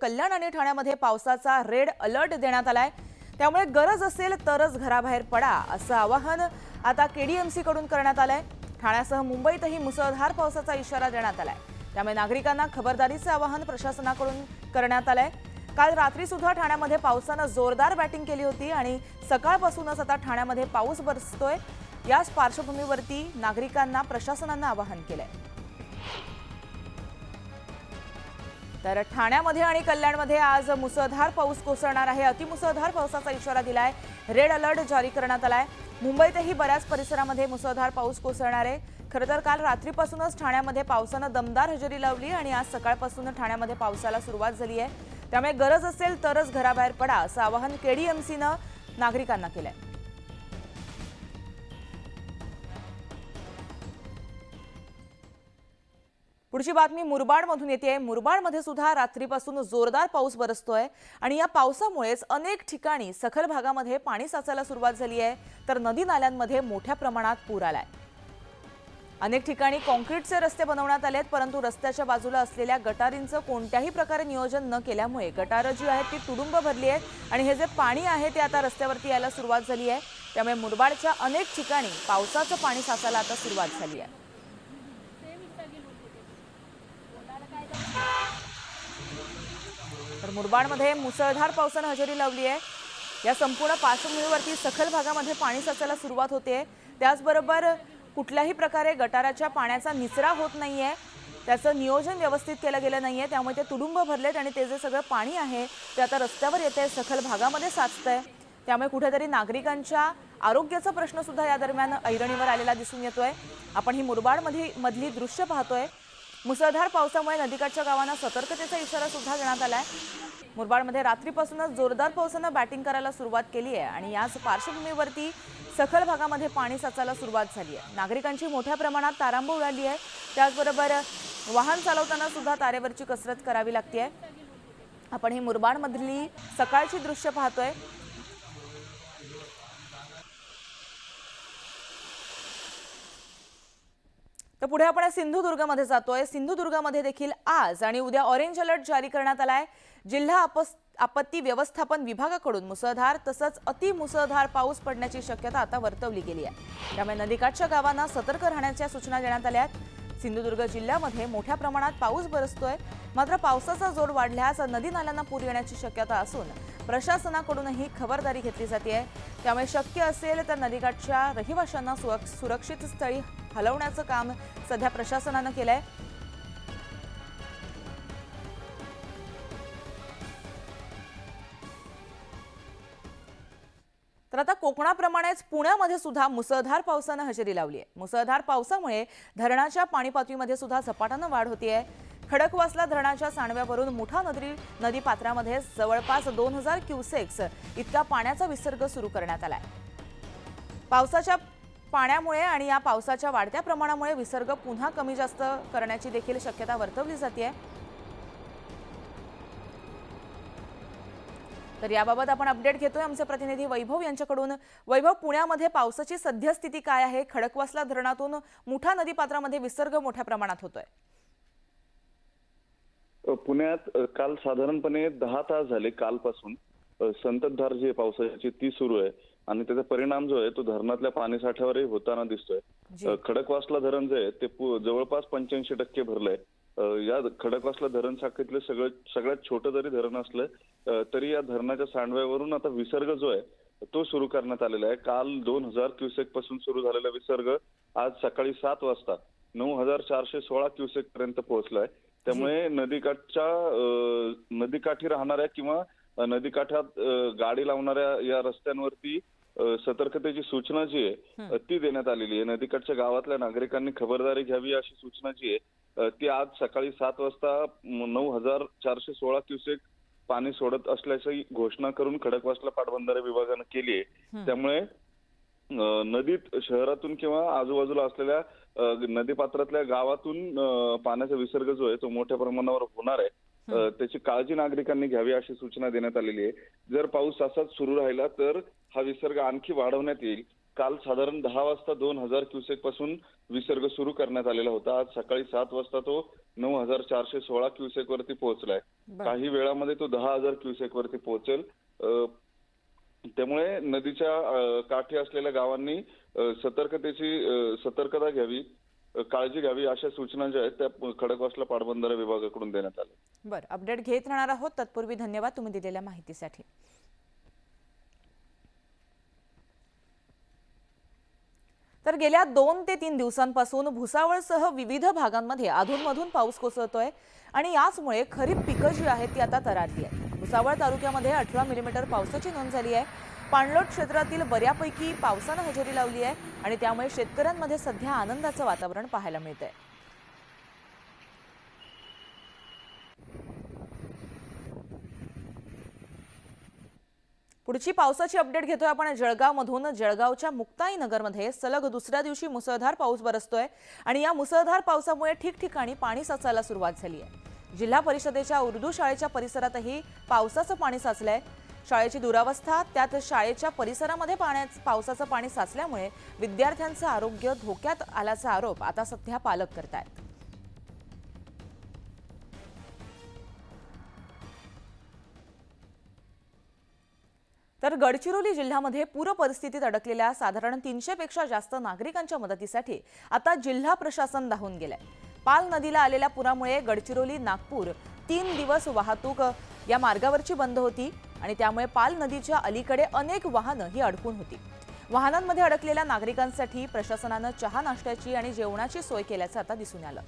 कल्याण आणि ठाण्यामध्ये पावसाचा रेड अलर्ट देण्यात आलाय. त्यामुळे गरज असेल तरच घराबाहेर पडा असं आवाहन आता केडीएमसी कडून करण्यात आलंय. ठाण्यासह मुंबईतही मुसळधार पावसाचा इशारा देण्यात आलाय. त्यामुळे नागरिकांना खबरदारीचं आवाहन प्रशासनाकडून करण्यात आलंय. काल रात्री सुद्धा ठाण्यामध्ये पावसानं जोरदार बॅटिंग केली होती आणि सकाळपासूनच आता ठाण्यामध्ये पाऊस बरसतोय. याच पार्श्वभूमीवरती नागरिकांना प्रशासनानं आवाहन केलंय. तर ठाण्यामध्ये आणि कल्याणमध्ये आज मुसळधार पाऊस कोसळणार आहे. अतिमुसळधार पावसाचा इशारा दिलाय. रेड अलर्ट जारी करण्यात आलाय. मुंबईतही बऱ्याच परिसरामध्ये मुसळधार पाऊस कोसळणार आहे. खरं तर काल रात्रीपासूनच ठाण्यामध्ये पावसानं दमदार हजेरी लावली आणि आज सकाळपासून ठाण्यामध्ये पावसाला सुरुवात झाली आहे. त्यामुळे गरज असेल तरच घराबाहेर पडा असं आवाहन केडीएमसीनं नागरिकांना केलं आहे पुढची बातमी मुरबाडमधून येते मुरबाडमध्ये सुद्धा रात्रीपासून जोरदार पाऊस बरसतोय आणि या पावसामुळेच अनेक ठिकाणी सखल भागामध्ये पाणी साचायला सुरुवात झाली आहे. तर नदी नाल्यांमध्ये मोठ्या प्रमाणात पूर आलाय. अनेक ठिकाणी कॉन्क्रीटचे रस्ते बनवण्यात आलेत परंतु रस्त्याच्या बाजूला असलेल्या गटारींचं कोणत्याही प्रकारे नियोजन न केल्यामुळे गटारं जी आहेत ती तुडुंब भरली आहेत आणि हे जे पाणी आहे ते आता रस्त्यावरती यायला सुरुवात झाली आहे. त्यामुळे मुरबाडच्या अनेक ठिकाणी पावसाचं पाणी साचायला आता सुरुवात झाली आहे. तर मुरबाडमध्ये मुसळधार पावसानं हजेरी लावली आहे. या संपूर्ण पार्श्वभूमीवरती सखल भागामध्ये पाणी साचायला सुरुवात होते. त्याचबरोबर कुठल्याही प्रकारे गटाराच्या पाण्याचा निचरा होत नाही आहे त्याचं नियोजन व्यवस्थित केलं गेलं नाही आहे त्यामुळे ते तुडुंब भरलेत आणि ते जे सगळं पाणी आहे ते आता रस्त्यावर येते सखल भागामध्ये साचतंय. त्यामुळे कुठेतरी नागरिकांच्या आरोग्याचा प्रश्नसुद्धा या दरम्यान ऐरणीवर आलेला दिसून येतोय. आपण ही मुरबाडमध्ये मधली दृश्य पाहतोय. मुसळधार पावसामुळे नदीकाठच्या गावांना सतर्कतेचा इशारा सुद्धा देण्यात आलाय. मुरबाडमध्ये रात्रीपासूनच जोरदार पावसानं बॅटिंग करायला सुरुवात केली आहे आणि याच पार्श्वभूमीवरती सखल भागामध्ये पाणी साचायला सुरुवात झाली आहे. नागरिकांची मोठ्या प्रमाणात तारांबळ उडाली आहे. त्याचबरोबर वाहन चालवताना सुद्धा तारेवरची कसरत करावी लागते आहे. आपण ही मुरबाडमधली सकाळची दृश्य पाहतोय. तर पुढे आपण सिंधुदुर्गमध्ये जातोय. सिंधुदुर्गमध्ये देखील आज आणि उद्या ऑरेंज अलर्ट जारी करण्यात आलाय. जिल्हा आपस आपत्ती व्यवस्थापन विभागाकडून मुसळधार तसंच अति मुसळधार पाऊस पडण्याची शक्यता आता वर्तवली गेली आहे. त्यामुळे नदीकाठच्या गावांना सतर्क राहण्याच्या सूचना देण्यात आल्या आहेत. सिंधुदुर्ग जिल्ह्यामध्ये मोठ्या प्रमाणात पाऊस बरसतोय. मात्र पावसाचा जोर वाढल्यास नदी नाल्यांना पूर येण्याची शक्यता असून प्रशासनाकडूनही खबरदारी घेतली जाते. त्यामुळे शक्य असेल तर नदीकाठच्या रहिवाशांना सुरक्षित स्थळी हलवण्याचं काम सध्या प्रशासनानं केलंय. तर आता कोकणाप्रमाणेच पुण्यामध्ये सुद्धा मुसळधार पावसानं हजेरी लावली आहे मुसळधार पावसामुळे धरणाच्या पाणी पातळीमध्ये सुद्धा झपाट्यानं वाढ होतीये. खडकवासला धरणाच्या सांडव्यावरून मुठा नदी नदी पात्रामध्ये जवळपास दोन हजार क्युसेक्स इतका पाण्याचा विसर्ग सुरू करण्यात आलाय. पावसाच्या पाण्यामुळे आणि या पावसाच्या वाढत्या प्रमाणामुळे विसर्ग पुन्हा कमी जास्त करण्याची देखील शक्यता वर्तवली जाते तर याबाबत आपण अपडेट घेतोय आमचे प्रतिनिधी वैभव यांच्याकडून. वैभव पुण्यामध्ये पावसाची सद्यस्थिती काय आहे? खडकवासला धरणातून मुठा नदीपात्रामध्ये विसर्ग मोठ्या प्रमाणात होतोय. पुण्यात काल साधारणपणे दहा तास झाले कालपासून. संततधार जी पावसाची ती सुरू आहे. आणि त्याचा परिणाम जो आहे तो धरणातल्या पाणीसाठ्यावरही होताना दिसतोय. खडकवासला धरण जे आहे ते जवळपास पंच्याऐंशी टक्के भरलंय. या खडकवासला धरण शाखेतलं सगळं सगळ्यात छोटं जरी धरण असलं तरी या धरणाच्या सांडव्यावरून आता विसर्ग जो आहे तो सुरू करण्यात आलेला आहे. काल दोन हजार क्युसेकपासून सुरू झालेला विसर्ग आज सकाळी सात वाजता नऊ हजार चारशे सोळा क्युसेक पर्यंत पोहोचलाय. त्यामुळे नदीकाठच्या नदीकाठी राहणाऱ्या किंवा नदीकाठात गाडी लावणाऱ्या या रस्त्यांवरती सतर्कतेची सूचना जी आहे ती देण्यात आलेली आहे. नदीकाठच्या गावातल्या नागरिकांनी खबरदारी घ्यावी अशी सूचना जी आहे ती आज सकाळी सात वाजता नऊ हजार चारशे सोळा क्युसेक पाणी सोडत असल्याची घोषणा करून खडकवासला पाटबंधारे विभागानं केली आहे. त्यामुळे नदीत शहरातून किंवा आजूबाजूला असलेल्या नदीपात्रातल्या गावातून पाण्याचा विसर्ग जो आहे तो मोठ्या प्रमाणावर होणार आहे. त्याची काळजी नागरिकांनी घ्यावी अशी सूचना देण्यात आलेली आहे. जर पाऊस असाच सुरू राहिला तर हा विसर्ग आणखी वाढवण्यात येईल. काल साधारण दहा वाजता दोन हजार क्युसेकपासून विसर्ग सुरू करण्यात आलेला होता. आज सकाळी सात वाजता तो नऊ हजार चारशे सोळा क्युसेक वरती पोहोचलाय. काही वेळामध्ये तो दहा हजार क्युसेक वरती पोहोचेल. त्यामुळे नदीच्या काठी असलेल्या गावांनी सतर्कतेची सतर्कता घ्यावी. काळजी घ्यावी अशा सूचना ज्या आहेत त्या खडकवासला पाटबंधारे विभागाकडून देण्यात आल्या. बरं अपडेट घेत राहणार आहोत. तत्पूर्वी धन्यवाद तुम्ही दिलेल्या माहितीसाठी. तर गेल्या दोन ते तीन दिवसांपासून भुसावळसह विविध भागांमध्ये अधूनमधून पाऊस कोसळतोय आणि याचमुळे खरीप पिकं जी आहेत ती आता तरारली आहे भुसावळ तालुक्यामध्ये अठरा मिलीमीटर पावसाची नोंद झाली आहे. पाणलोट क्षेत्रातील बऱ्यापैकी पावसानं हजेरी लावली आहे आणि त्यामुळे शेतकऱ्यांमध्ये सध्या आनंदाचं वातावरण पाहायला मिळतंय. पुढची पावसाची अपडेट घेतोय आपण. जळगावमधून जळगावच्या मुक्ताई नगरमध्ये सलग दुसऱ्या दिवशी मुसळधार पाऊस बरसतोय आणि या मुसळधार पावसामुळे ठिकठिकाणी पाणी साचायला सुरुवात झाली आहे जिल्हा परिषदेच्या उर्दू शाळेच्या परिसरातही पावसाचं पाणी साचलंय. शाळेची दुरावस्था त्यात शाळेच्या परिसरामध्ये पाण्याचं पावसाचं पाणी साचल्यामुळे विद्यार्थ्यांचं आरोग्य धोक्यात आल्याचा आरोप आता सध्या पालक करतायत. तर गडचिरोली जिल्ह्यामध्ये पूर परिस्थितीत अडकलेल्या साधारण तीनशेपेक्षा जास्त नागरिकांच्या मदतीसाठी आता जिल्हा प्रशासन धावून गेलंय. पाल नदीला आलेल्या पुरामुळे गडचिरोली नागपूर तीन दिवस वाहतूक या मार्गावरची बंद होती. आणि त्यामुळे पाल नदीच्या अलीकडे अनेक वाहनं ही अडकून होती. वाहनांमध्ये अडकलेल्या नागरिकांसाठी प्रशासनानं चहा नाश्त्याची आणि जेवणाची सोय केल्याचं आता दिसून आलं.